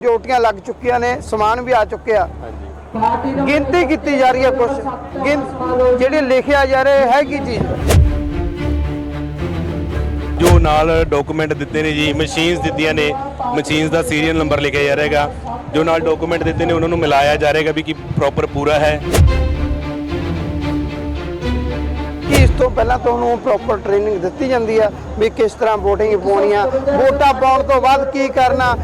ਡਿਊਟੀਆਂ ਲੱਗ ਚੁੱਕੀਆਂ ਨੇ ਸਮਾਨ ਵੀ ਆ ਚੁੱਕਿਆ। ਹਾਂਜੀ। ਗਿਣਤੀ ਕੀਤੀ ਜਾ ਰਹੀ ਹੈ ਕੁਝ ਜਿਹੜੀ ਲਿਖਿਆ ਜਾ ਰਿਹਾ ਹੈ ਕੀ ਚੀਜ਼? ਜੋ ਨਾਲ ਡਾਕੂਮੈਂਟ ਦਿੱਤੇ ਨੇ ਜੀ ਮਸ਼ੀਨਸ ਦਿੱਤੀਆਂ ਨੇ ਮਸ਼ੀਨਸ ਦਾ ਸੀਰੀਅਲ ਨੰਬਰ ਲਿਖਿਆ ਜਾ ਰਿਹਾਗਾ। ਜੋ ਨਾਲ ਡਾਕੂਮੈਂਟ ਦਿੱਤੇ ਨੇ ਉਹਨਾਂ ਨੂੰ ਮਿਲਾਇਆ ਜਾ ਰਿਹਾਗਾ ਵੀ ਕੀ ਪ੍ਰੋਪਰ ਪੂਰਾ ਹੈ। ਕਿ ਇਸ ਤੋਂ ਪਹਿਲਾਂ ਤੁਹਾਨੂੰ ਪ੍ਰੋਪਰ ਟ੍ਰੇਨਿੰਗ ਦਿੱਤੀ ਜਾਂਦੀ ਆ ਵੀ ਕਿਸ ਤਰ੍ਹਾਂ VOTING ਪਾਉਣੀ ਆ। ਵੋਟਾਂ ਪਾਉਣ ਤੋਂ ਬਾਅਦ ਕੀ ਕਰਨਾ?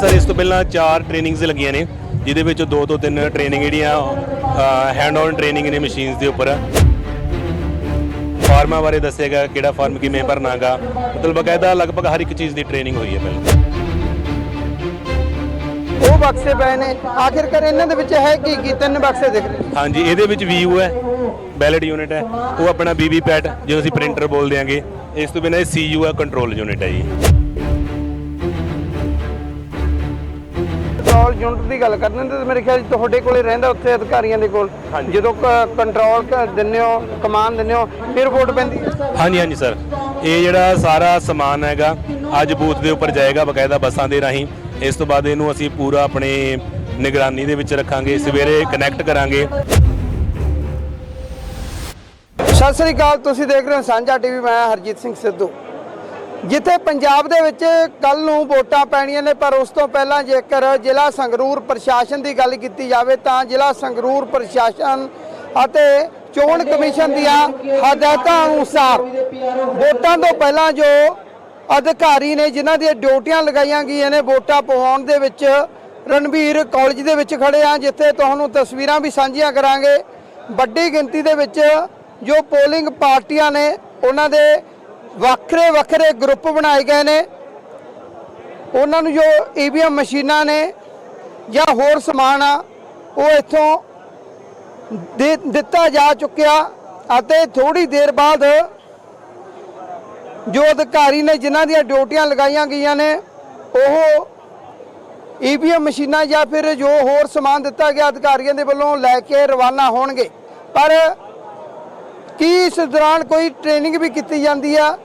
ਸਰ ਇਸ ਤੋਂ ਪਹਿਲਾਂ ਚਾਰ ਟ੍ਰੇਨਿੰਗਸ ਲੱਗੀਆਂ ਨੇ ਜਿਹਦੇ ਵਿੱਚ ਦੋ ਤੋਂ ਤਿੰਨ ਟ੍ਰੇਨਿੰਗ ਜਿਹੜੀਆਂ ਹੈਂਡ ਔਨ ਟ੍ਰੇਨਿੰਗ ਨੇ ਮਸ਼ੀਨਸ ਦੇ ਉੱਪਰ। ਫਾਰਮਾਂ ਬਾਰੇ ਦੱਸੇਗਾ ਕਿਹੜਾ ਫਾਰਮ ਕਿਵੇਂ ਭਰਨਾਗਾ। ਮਤਲਬ ਬਕਾਇਦਾ ਲਗਭਗ ਹਰ ਇੱਕ ਚੀਜ਼ ਦੀ ਟ੍ਰੇਨਿੰਗ ਹੋਈ ਹੈ ਪਹਿਲਾਂ। ਉਹ ਬਕਸੇ ਪਏ ਨੇ। ਆਖਿਰਕਾਰ ਇਹਨਾਂ ਦੇ ਵਿੱਚ ਹੈ ਕੀ ਕੀ? ਤਿੰਨ ਬਕਸੇ ਦਿਖ ਰਹੇ ਹਾਂਜੀ ਇਹਦੇ ਵਿੱਚ ਵੀਯੂ ਹੈ ਬੈਲਟ ਯੂਨਿਟ ਹੈ ਉਹ ਆਪਣਾ ਬੀਬੀ ਪੈਟ ਜਿਹਨੂੰ ਅਸੀਂ ਪ੍ਰਿੰਟਰ ਬੋਲ ਦਿਆਂਗੇ ਇਸ ਤੋਂ ਬਿਨਾਂ ਇਹ ਸੀਯੂ ਹੈ ਕੰਟਰੋਲ ਯੂਨਿਟ ਹੈ ਜੀ। ਯੂਨਿਟ ਦੀ ਗੱਲ ਕਰਦੇ ਤੇ ਮੇਰੇ ਖਿਆਲ ਤੁਹਾਡੇ ਕੋਲੇ ਰਹਿੰਦਾ ਉੱਥੇ ਅਧਿਕਾਰੀਆਂ ਦੇ ਕੋਲ। ਜਦੋਂ ਕੰਟਰੋਲ ਦਿੰਦੇ ਹੋ ਕਮਾਨ ਦਿੰਦੇ ਹੋ ਫਿਰ ਵੋਟ ਪੈਂਦੀ ਹਾਂਜੀ ਹਾਂਜੀ ਸਰ ਇਹ ਜਿਹੜਾ ਸਾਰਾ ਸਮਾਨ ਹੈਗਾ ਅੱਜ ਬੂਥ ਦੇ ਉੱਪਰ ਜਾਏਗਾ ਬਕਾਇਦਾ ਬੱਸਾਂ ਦੇ ਰਾਹੀਂ। ਇਸ ਤੋਂ ਬਾਅਦ ਇਹਨੂੰ ਅਸੀਂ ਪੂਰਾ ਆਪਣੇ ਨਿਗਰਾਨੀ ਦੇ ਵਿੱਚ ਰੱਖਾਂਗੇ ਸਵੇਰੇ ਕਨੈਕਟ ਕਰਾਂਗੇ। ਸਤਿ ਸ੍ਰੀ ਅਕਾਲ ਤੁਸੀਂ ਦੇਖ ਰਹੇ ਹੋ ਸਾਂਝਾ ਟੀਵੀ ਮੈਂ ਹਰਜੀਤ ਸਿੰਘ ਸਿੱਧੂ। ਜਿੱਥੇ ਪੰਜਾਬ ਦੇ ਵਿੱਚ ਕੱਲ ਨੂੰ ਵੋਟਾਂ ਪੈਣੀਆਂ ਨੇ ਪਰ ਉਸ ਤੋਂ ਪਹਿਲਾਂ ਜੇਕਰ ਜ਼ਿਲ੍ਹਾ ਸੰਗਰੂਰ ਪ੍ਰਸ਼ਾਸਨ ਦੀ ਗੱਲ ਕੀਤੀ ਜਾਵੇ ਤਾਂ ਜ਼ਿਲ੍ਹਾ ਸੰਗਰੂਰ ਪ੍ਰਸ਼ਾਸਨ ਅਤੇ ਚੋਣ ਕਮਿਸ਼ਨ ਦੀਆਂ ਹਦਾਇਤਾਂ ਅਨੁਸਾਰ ਵੋਟਾਂ ਤੋਂ ਪਹਿਲਾਂ ਜੋ ਅਧਿਕਾਰੀ ਨੇ ਜਿਨ੍ਹਾਂ ਦੀਆਂ ਡਿਊਟੀਆਂ ਲਗਾਈਆਂ ਗਈਆਂ ਨੇ ਵੋਟਾਂ ਪਵਾਉਣ ਦੇ ਵਿੱਚ ਰਣਵੀਰ ਕਾਲਜ ਦੇ ਵਿੱਚ ਖੜੇ ਆ ਜਿੱਥੇ ਤੁਹਾਨੂੰ ਤਸਵੀਰਾਂ ਵੀ ਸਾਂਝੀਆਂ ਕਰਾਂਗੇ। ਵੱਡੀ ਗਿਣਤੀ ਦੇ ਵਿੱਚ ਜੋ ਪੋਲਿੰਗ ਪਾਰਟੀਆਂ ਨੇ ਉਹਨਾਂ ਦੇ ਵੱਖਰੇ ਵੱਖਰੇ ਗਰੁੱਪ ਬਣਾਏ ਗਏ ਨੇ। ਉਹਨਾਂ ਨੂੰ ਜੋ ਈਵੀਐਮ ਮਸ਼ੀਨਾਂ ਨੇ ਜਾਂ ਹੋਰ ਸਮਾਨ ਆ, ਉਹ ਇੱਥੋਂ ਦੇ ਦਿੱਤਾ ਜਾ ਚੁੱਕਿਆ ਅਤੇ ਥੋੜੀ ਦੇਰ ਬਾਅਦ ਜੋ ਅਧਿਕਾਰੀ ਨੇ ਜਿਨ੍ਹਾਂ ਦੀਆਂ ਡਿਊਟੀਆਂ ਲਗਾਈਆਂ ਗਈਆਂ ਨੇ, ਉਹ ਈਵੀਐਮ ਮਸ਼ੀਨਾਂ ਜਾਂ ਫਿਰ ਜੋ ਹੋਰ ਸਮਾਨ ਦਿੱਤਾ ਗਿਆ ਅਧਿਕਾਰੀਆਂ ਦੇ ਵੱਲੋਂ ਲੈ ਕੇ ਰਵਾਨਾ ਹੋਣਗੇ। ਪਰ ਕੀ ਇਸ ਦੌਰਾਨ ਕੋਈ ਟ੍ਰੇਨਿੰਗ ਵੀ ਕੀਤੀ ਜਾਂਦੀ ਆ?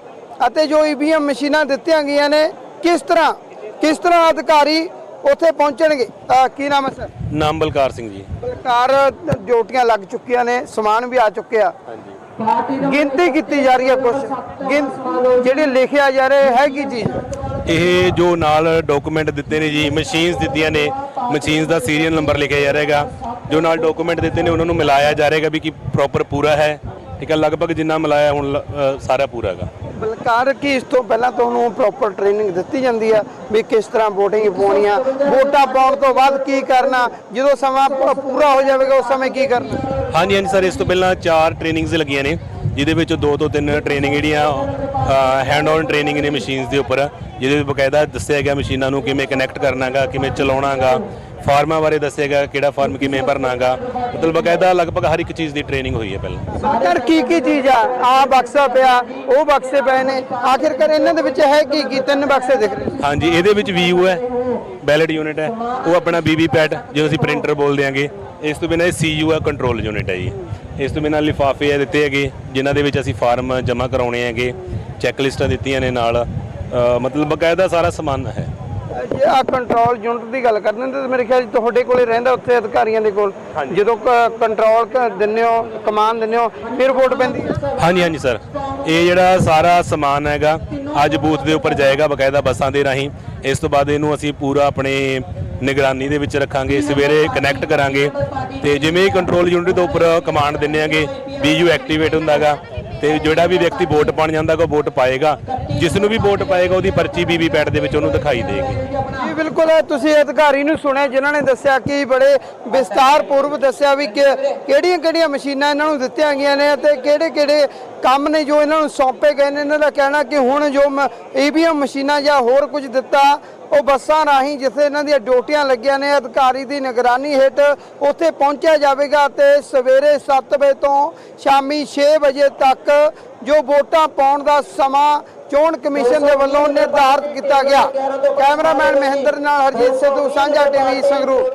ਅਤੇ ਜੋ ਈਵੀਐਮ ਮਸ਼ੀਨਾਂ ਦਿੱਤੀਆਂ ਗਈਆਂ ਨੇ ਕਿਸ ਤਰ੍ਹਾਂ ਕਿਸ ਤਰ੍ਹਾਂ ਅਧਿਕਾਰੀ ਉੱਥੇ ਪਹੁੰਚਣਗੇ? ਅਹ ਕੀ ਨਾਮ ਹੈ ਸਰ? ਨਾਮ ਬਲਕਾਰ ਸਿੰਘ ਜੀ। ਬਲਕਾਰ ਡਿਊਟੀਆਂ ਲੱਗ ਚੁੱਕੀਆਂ ਨੇ ਸਮਾਨ ਵੀ ਆ ਚੁੱਕਿਆ। ਹਾਂਜੀ। ਗਿਣਤੀ ਕੀਤੀ ਜਾ ਰਹੀ ਹੈ ਕੁਝ ਗਿਣ ਜਿਹੜੀ ਲਿਖਿਆ ਜਾ ਰਿਹਾ ਹੈ ਕੀ ਚੀਜ਼? ਇਹ ਜੋ ਨਾਲ ਡਾਕੂਮੈਂਟ ਦਿੱਤੇ ਨੇ ਜੀ ਮਸ਼ੀਨਸ ਦਿੱਤੀਆਂ ਨੇ ਮਸ਼ੀਨਸ ਦਾ ਸੀਰੀਅਲ ਨੰਬਰ ਲਿਖਿਆ ਜਾ ਰਿਹਾਗਾ। ਜੋ ਨਾਲ ਡਾਕੂਮੈਂਟ ਦਿੱਤੇ ਨੇ ਉਹਨਾਂ ਨੂੰ ਮਿਲਾਇਆ ਜਾ ਰਿਹਾਗਾ ਵੀ ਕੀ ਪ੍ਰੋਪਰ ਪੂਰਾ ਹੈ। ਠੀਕ ਹੈ ਲਗਭਗ ਜਿੰਨਾ ਮਿਲਾਇਆ ਹੁਣ ਅ, ਸਾਰਾ ਪੂਰਾ ਹੈਗਾ। ਬਲਕਾਰ ਕੀ ਇਸ ਤੋਂ ਪਹਿਲਾਂ ਤੁਹਾਨੂੰ ਪ੍ਰੋਪਰ ਟ੍ਰੇਨਿੰਗ ਦਿੱਤੀ ਜਾਂਦੀ ਆ ਵੀ ਕਿਸ ਤਰ੍ਹਾਂ VOTING ਪਾਉਣੀ ਆ ਵੋਟਾਂ ਪਾਉਣ ਤੋਂ ਬਾਅਦ ਕੀ ਕਰਨਾ? ਜਦੋਂ ਸਮਾਂ ਪ- ਪੂਰਾ ਹੋ ਜਾਵੇਗਾ ਉਸ ਸਮੇਂ ਕੀ ਕਰਨਾ? ਹਾਂਜੀ ਹਾਂਜੀ ਸਰ ਇਸ ਤੋਂ ਪਹਿਲਾਂ ਚਾਰ ਟ੍ਰੇਨਿੰਗਸ ਲੱਗੀਆਂ ਨੇ ਜਿਹਦੇ ਵਿੱਚ ਦੋ ਤੋਂ ਤਿੰਨ ਟ੍ਰੇਨਿੰਗ ਜਿਹੜੀਆਂ ਹੈਂਡ ਔਨ ਟ੍ਰੇਨਿੰਗ ਨੇ ਮਸ਼ੀਨਸ ਦੇ ਉੱਪਰ ਜਿਹਦੇ ਵਿੱਚ ਬਕਾਇਦਾ ਦੱਸਿਆ ਗਿਆ ਮਸ਼ੀਨਾਂ ਨੂੰ ਕਿਵੇਂ ਕਨੈਕਟ ਕਰਨਾਗਾ ਕਿਵੇਂ ਚਲਾਉਣਾਗਾ ਫਾਰਮਾਂ ਬਾਰੇ ਦੱਸਿਆਗਾ ਕਿਹੜਾ ਫਾਰਮ ਕਿਵੇਂ ਭਰਨਾਗਾ। ਮਤਲਬ ਬਕਾਇਦਾ ਲਗਭਗ ਹਰ ਇੱਕ ਚੀਜ਼ ਦੀ ਟ੍ਰੇਨਿੰਗ ਹੋਈ ਹੈ ਪਹਿਲਾਂ। ਬਲਕਾਰ ਕੀ ਕੀ ਚੀਜ਼ ਆ? ਆ ਬਕਸਾ ਪਿਆ ਉਹ ਬਕਸੇ ਪਏ ਨੇ। ਆਖਿਰਕਾਰ ਇਹਨਾਂ ਦੇ ਵਿੱਚ ਹੈ ਕੀ ਕੀ? ਤਿੰਨ ਬਕਸੇ ਦਿਖ ਰਹੇ ਨੇ। ਹਾਂਜੀ ਇਹਦੇ ਵਿੱਚ ਵੀਯੂ ਹੈ ਬੈਲਟ ਯੂਨਿਟ ਹੈ। ਉਹ ਆਪਣਾ ਬੀਬੀ ਪੈਟ ਜਿਹਨੂੰ ਅਸੀਂ ਪ੍ਰਿੰਟਰ ਬੋਲ ਦਿਆਂਗੇ ਇਸ ਤੋਂ ਬਿਨਾਂ ਇਹ ਸੀਯੂ ਹੈ ਕੰਟਰੋਲ ਯੂਨਿਟ ਹੈ ਜੀ। ਇਸ ਤੋਂ ਬਿਨਾਂ ਲਿਫਾਫੇ ਆ ਦਿੱਤੇ ਹੈਗੇ ਜਿਨ੍ਹਾਂ ਦੇ ਵਿੱਚ ਅਸੀਂ ਫਾਰਮ ਜਮ੍ਹਾਂ ਕਰਾਉਣੇ ਹੈਗੇ ਚੈੱਕ ਲਿਸਟਾਂ ਦਿੱਤੀਆਂ ਨੇ ਨਾਲ। ਅ, ਮਤਲਬ ਬਕਾਇਦਾ ਸਾਰਾ ਸਮਾਨ ਹੈ। ਜੇ ਆ ਕੰਟਰੋਲ ਯੂਨਿਟ ਦੀ ਗੱਲ ਕਰਦੇ ਨੇ ਤੇ ਮੇਰੇ ਖਿਆਲ ਤੁਹਾਡੇ ਕੋਲੇ ਰਹਿੰਦਾ ਉੱਥੇ ਅਧਿਕਾਰੀਆਂ ਦੇ ਕੋਲ। ਜਦੋਂ ਕੰਟਰੋਲ ਦਿੰਦੇ ਹੋ ਕਮਾਨ ਦਿੰਦੇ ਹੋ ਫਿਰ ਵੋਟ ਪੈਂਦੀ ਹਾਂਜੀ ਹਾਂਜੀ ਸਰ ਇਹ ਜਿਹੜਾ ਸਾਰਾ ਸਮਾਨ ਹੈਗਾ ਅੱਜ ਬੂਥ ਦੇ ਉੱਪਰ ਜਾਏਗਾ ਬਕਾਇਦਾ ਬੱਸਾਂ ਦੇ ਰਾਹੀਂ। ਇਸ ਤੋਂ ਬਾਅਦ ਇਹਨੂੰ ਅਸੀਂ ਪੂਰਾ ਆਪਣੇ ਨਿਗਰਾਨੀ ਦੇ ਵਿੱਚ ਰੱਖਾਂਗੇ ਸਵੇਰੇ ਕਨੈਕਟ ਕਰਾਂਗੇ। ਤੇ ਜਿਵੇਂ ਹੀ ਕੰਟਰੋਲ ਯੂਨਿਟ ਦੇ ਉੱਪਰ ਕਮਾਂਡ ਦਿੰਨੇ ਆਗੇ ਬੀਯੂ ਐਕਟੀਵੇਟ ਹੁੰਦਾਗਾ ਤੇ ਜਿਹੜਾ ਵੀ ਵਿਅਕਤੀ ਵੋਟ ਪਾਣ ਜਾਂਦਾ ਉਹ ਵੋਟ ਪਾਏਗਾ। ਜਿਸ ਨੂੰ ਵੀ ਵੋਟ ਪਾਏਗਾ, ਉਹਦੀ ਪਰਚੀ ਬੀਬੀ ਪੈਡ ਦੇ ਵਿੱਚ ਉਹਨੂੰ ਦਿਖਾਈ ਦੇਗੀ। ਜੀ, ਬਿਲਕੁਲ, ਤੁਸੀਂ ਅਧਿਕਾਰੀ ਨੂੰ ਸੁਣਿਆ, ਜਿਨ੍ਹਾਂ ਨੇ ਦੱਸਿਆ ਕਿ ਬੜੇ ਵਿਸਤਾਰ ਪੂਰਵ ਦੱਸਿਆ ਵੀ ਕਿਹੜੀਆਂ ਕਿਹੜੀਆਂ ਮਸ਼ੀਨਾਂ ਇਹਨਾਂ ਨੂੰ ਦਿੱਤੀਆਂ ਗਈਆਂ ਨੇ ਅਤੇ ਕਿਹੜੇ ਕਿਹੜੇ ਕੰਮ ਨੇ ਜੋ ਇਹਨਾਂ ਨੂੰ ਸੌਂਪੇ ਗਏ ਨੇ। ਇਹਨਾਂ ਦਾ ਕਹਿਣਾ ਕਿ ਹੁਣ ਜੋ ਈਵੀਐਮ ਮਸ਼ੀਨਾਂ ਜਾਂ ਹੋਰ ਕੁਝ ਦਿੱਤਾ ਉਹ ਬੱਸਾਂ ਰਾਹੀਂ ਜਿੱਥੇ ਇਹਨਾਂ ਦੀਆਂ ਡਿਊਟੀਆਂ ਲੱਗੀਆਂ ਨੇ, ਅਧਿਕਾਰੀ ਦੀ ਨਿਗਰਾਨੀ ਹੇਠ ਉੱਥੇ ਪਹੁੰਚਿਆ ਜਾਵੇਗਾ ਤੇ ਸਵੇਰੇ 7 ਵਜੇ ਤੋਂ ਸ਼ਾਮੀ 6 ਵਜੇ ਤੱਕ ਜੋ ਵੋਟਾਂ ਪਾਉਣ ਦਾ ਸਮਾਂ ਚੋਣ ਕਮਿਸ਼ਨ ਦੇ ਵੱਲੋਂ ਨਿਰਧਾਰਤ ਕੀਤਾ ਗਿਆ। ਕੈਮਰਾਮੈਨ ਮਹਿੰਦਰ ਨਾਲ ਹਰਜੀਤ ਸਿੱਧੂ, ਸਾਂਝਾ ਟੀਵੀ ਸੰਗਰੂਰ।